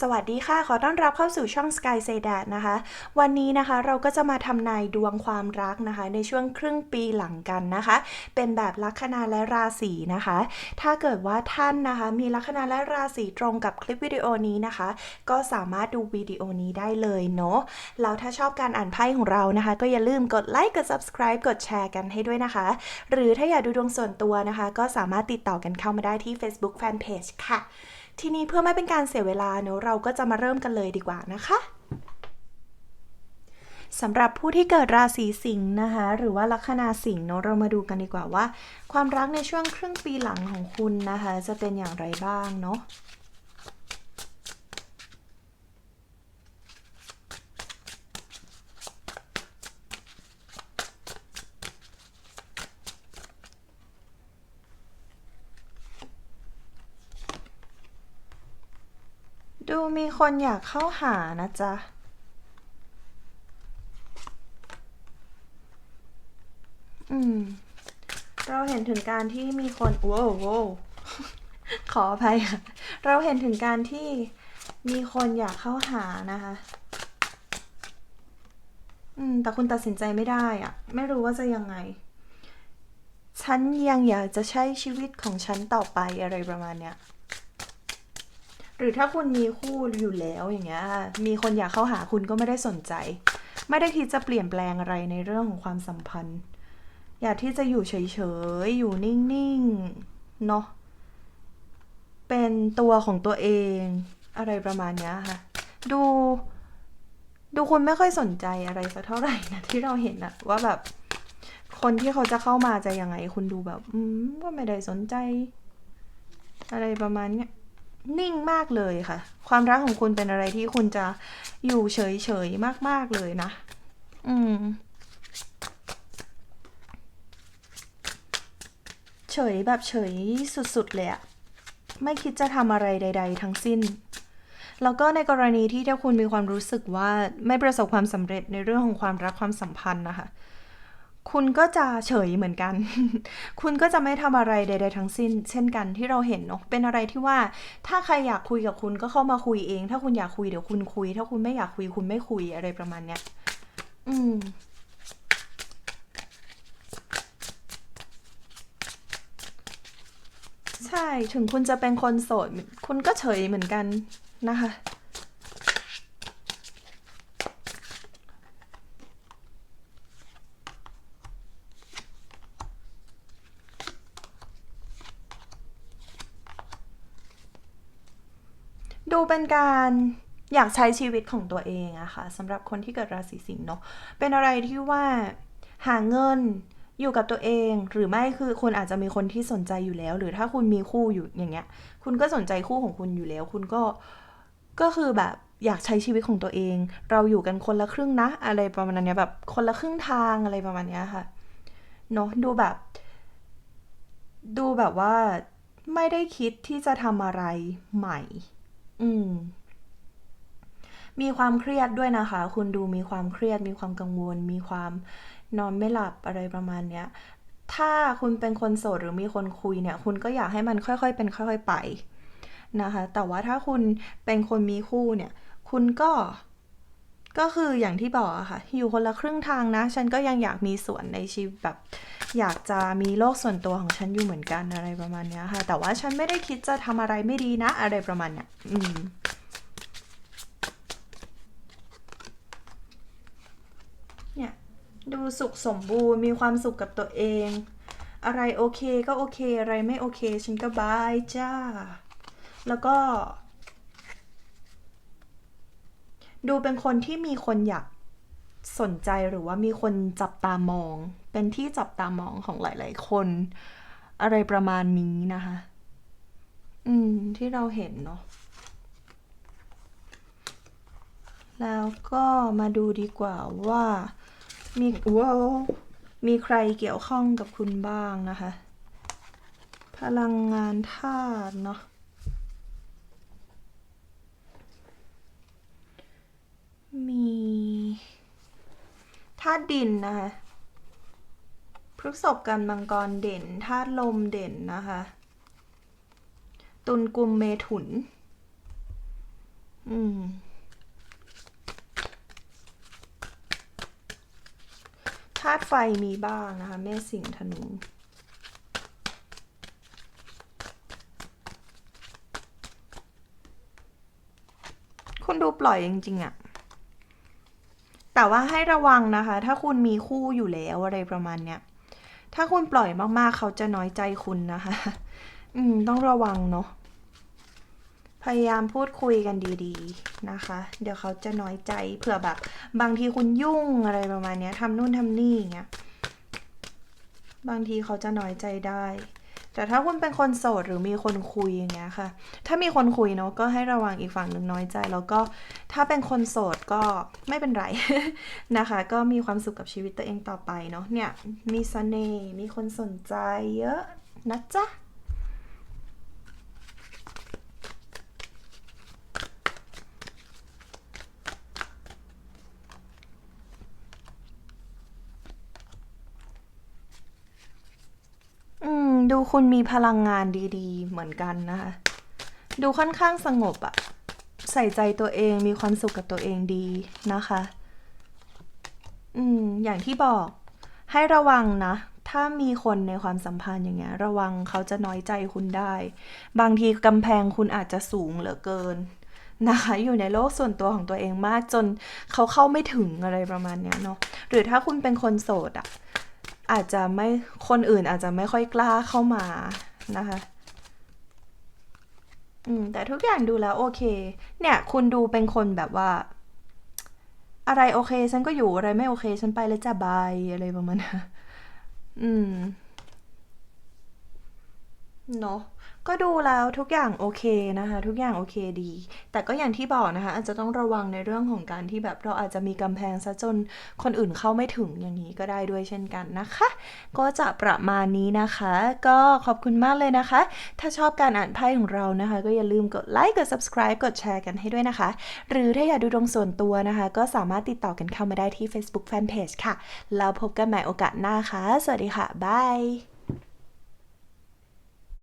สวัสดีค่ะ ขอต้อนรับเข้าสู่ช่อง Sky Say That นะคะ วันนี้นะคะเราก็จะมาทำนายดวงความรักนะคะ ในช่วงครึ่งปีหลังกันนะคะ เป็นแบบลัคนาและราศีนะคะ ถ้าเกิดว่าท่านนะคะ มีลัคนาและราศีตรงกับคลิปวิดีโอนี้นะคะ ก็สามารถดูวิดีโอนี้ได้เลยเนาะแล้วถ้าชอบการอ่านไพ่ของเรานะคะ ก็อย่าลืมกดไลค์กด subscribe กดแชร์กันให้ด้วยนะคะ หรือถ้าอยากดูดวงส่วนตัวนะคะ ก็สามารถติดต่อกันเข้ามาได้ที่ Facebook Fanpage ค่ะ ทีนี้เพื่อไม่เป็นการเสียเวลาเนอะเราก็จะมาเริ่มกันเลยดีกว่านะคะสำหรับผู้ที่เกิดราศีสิงห์นะคะ หรือว่าลัคนาสิงห์เนอะเรามาดูกันดีกว่าว่า ความรักในช่วงครึ่งปีหลังของคุณนะคะ จะเป็นอย่างไรบ้างเนาะ ดูมีคนอยากเข้าหานะจ๊ะ อืม เราเห็นถึงการที่มีคนโว้วโว้วขออภัยค่ะ เราเห็นถึงการที่มีคนอยากเข้าหานะคะ อืม แต่คุณตัดสินใจไม่ได้อะไม่รู้ว่าจะยังไง ฉันยังอยากจะใช้ชีวิตของฉันต่อไปอะไรประมาณเนี้ย หรือถ้าคุณมีคู่อยู่แล้วอย่างเงี้ยมีคนอยากเข้าหาคุณก็ไม่ได้สนใจ ไม่ได้คิดจะเปลี่ยนแปลงอะไรในเรื่องของความสัมพันธ์ อยากที่จะอยู่เฉยๆอยู่นิ่งๆเนาะเป็นตัวของตัวเองอะไรประมาณนี้ค่ะ ดู ดูคุณไม่ค่อยสนใจอะไรสักเท่าไหร่นะที่เราเห็นอะว่าแบบ คนที่เขาจะเข้ามาจะยังไง คุณดูแบบ อืมก็ไม่ได้สนใจ อะไรประมาณเนี้ย นิ่งมากเลยค่ะ ความรักของคุณเป็นอะไรที่คุณจะอยู่เฉยๆมาก ๆ เลยนะ อืม เฉยแบบเฉยสุด ๆ เลยอะไม่คิดจะทำอะไรใด ๆ ทั้งสิ้น แล้วก็ในกรณีที่ถ้าคุณมีความรู้สึกว่าไม่ประสบความสำเร็จในเรื่องของความรักความสัมพันธ์นะคะ คุณก็จะเฉยเหมือนกัน คุณก็จะไม่ทำอะไรใด ๆ ทั้งสิ้น เช่นกันที่เราเห็นเนาะ เป็นอะไรที่ว่าถ้าใครอยากคุยกับคุณก็เข้ามาคุยเอง ถ้าคุณอยากคุยเดี๋ยวคุณคุย ถ้าคุณไม่อยากคุยคุณไม่คุยอะไรประมาณเนี้ย อืมใช่ ถึงคุณจะเป็นคนโสด คุณก็เฉยเหมือนกันนะคะ ดูเป็นการอยากใช้ชีวิตของตัวเองอะค่ะสำหรับคนที่เกิดราศีสิงห์เนาะเป็นอะไรที่ว่าหาเงินอยู่กับตัวเองหรือไม่คือคุณอาจจะมีคนที่สนใจอยู่แล้ว หรือถ้าคุณมีคู่อยู่อย่างเงี้ย คุณก็สนใจคู่ของคุณอยู่แล้ว คุณก็ก็คือแบบอยากใช้ชีวิตของตัวเอง เราอยู่กันคนละครึ่งนะ อะไรประมาณนี้แบบคนละครึ่งทางอะไรประมาณนี้ค่ะเนาะดูแบบ ดูแบบว่าไม่ได้คิดที่จะทำอะไรใหม่ อืม มีความเครียดด้วยนะคะ คุณดูมีความเครียด มีความกังวล มีความนอนไม่หลับอะไรประมาณเนี้ย ถ้าคุณเป็นคนโสดหรือมีคนคุยเนี่ย คุณก็อยากให้มันค่อยๆ เป็นค่อย ๆ ไปนะคะ แต่ว่าถ้าคุณเป็นคนมีคู่เนี่ย คุณก็ ก็คืออย่างที่บอกอะค่ะ อยู่คนละครึ่งทางนะ ฉันก็ยังอยากมีส่วนในชีวิตแบบ อยากจะมีโลกส่วนตัวของฉันอยู่เหมือนกันอะไรประมาณเนี้ยค่ะ แต่ว่าฉันไม่ได้คิดจะทำอะไรไม่ดีนะ อะไรประมาณเนี้ยอืมเนี่ยดูสุขสมบูรณ์มีความสุขกับตัวเอง อะไรโอเคก็โอเค อะไรไม่โอเค ฉันก็บายจ้า แล้วก็ ดูเป็นคนที่มีคนอยากสนใจหรือว่ามีคนจับตามอง เป็นที่จับตามองของหลาย ๆ คน อะไรประมาณนี้นะคะ อืม ที่เราเห็นเนาะแล้วก็มาดูดีกว่าว่ามีว้าวมีใครเกี่ยวข้องกับคุณบ้างนะคะ พลังงานธาตุเนาะ มีธาตุดินนะคะพฤษภกันมังกรเด่นธาตุลมเด่นนะคะ ตุลกุมเมถุน อืม ธาตุไฟมีบ้างนะคะ เมษสิงห์ธนูคุณดูปล่อยจริงๆอะ แต่ว่าให้ระวังนะคะ ถ้าคุณมีคู่อยู่แล้วอะไรประมาณเนี้ย ถ้าคุณปล่อยมากๆ เขาจะน้อยใจคุณนะคะ อืม ต้องระวังเนาะ พยายามพูดคุยกันดีๆนะคะ เดี๋ยวเขาจะน้อยใจ เผื่อแบบ บางทีคุณยุ่งอะไรประมาณเนี้ยทำนู่นทำนี่อย่างเงี้ย บางทีเขาจะน้อยใจได้ แต่ถ้าคุณเป็นคนโสดหรือมีคนคุยอย่างเงี้ยค่ะ ถ้ามีคนคุยเนาะก็ให้ระวังอีกฝั่งหนึ่งน้อยใจ แล้วก็ถ้าเป็นคนโสดก็ไม่เป็นไรนะคะ ก็มีความสุขกับชีวิตตัวเองต่อไปเนาะเนี่ยมีเสน่ห์มีคนสนใจเยอะนะจ๊ะ อืม ดูคุณมีพลังงานดีๆ เหมือนกันนะคะ ดูค่อนข้างสงบอะใส่ใจตัวเองมีความสุขกับตัวเองดีนะคะ อืม อย่างที่บอก ให้ระวังนะ ถ้ามีคนในความสัมพันธ์อย่างเงี้ย ระวังเขาจะน้อยใจคุณได้ บางทีกำแพงคุณอาจจะสูงเหลือเกินนะคะอยู่ในโลกส่วนตัวของตัวเองมากจนเขาเข้าไม่ถึงอะไรประมาณเนี้ยเนาะหรือถ้าคุณเป็นคนโสดอะ อาจจะไม่คนอื่นอาจจะไม่ค่อยกล้าเข้ามานะคะอืมแต่ทุกอย่างดูแล้วโอเค เนี่ย คุณดูเป็นคนแบบว่า อะไรโอเค ฉันก็อยู่อะไรไม่โอเค ฉันไปแล้วจ้ะบายอะไรประมาณนั้นอืม เนาะก็ดูแล้วทุกอย่างโอเคนะคะ ทุกอย่างโอเคดี แต่ก็อย่างที่บอกนะคะ อาจจะต้องระวังในเรื่องของการที่แบบเราอาจจะมีกำแพงซะจนคนอื่นเข้าไม่ถึงอย่างนี้ก็ได้ด้วยเช่นกันนะคะ ก็จะประมาณนี้นะคะ ก็ขอบคุณมากเลยนะคะ ถ้าชอบการอ่านไพ่ของเรานะคะ ก็อย่าลืมกดไลค์กด subscribe กดแชร์กันให้ด้วยนะคะ หรือถ้าอยากดูดวงส่วนตัวนะคะ ก็สามารถติดต่อกันเข้ามาได้ที่ Facebook Fanpage ค่ะแล้วพบกันใหม่โอกาสหน้าค่ะ สวัสดีค่ะบาย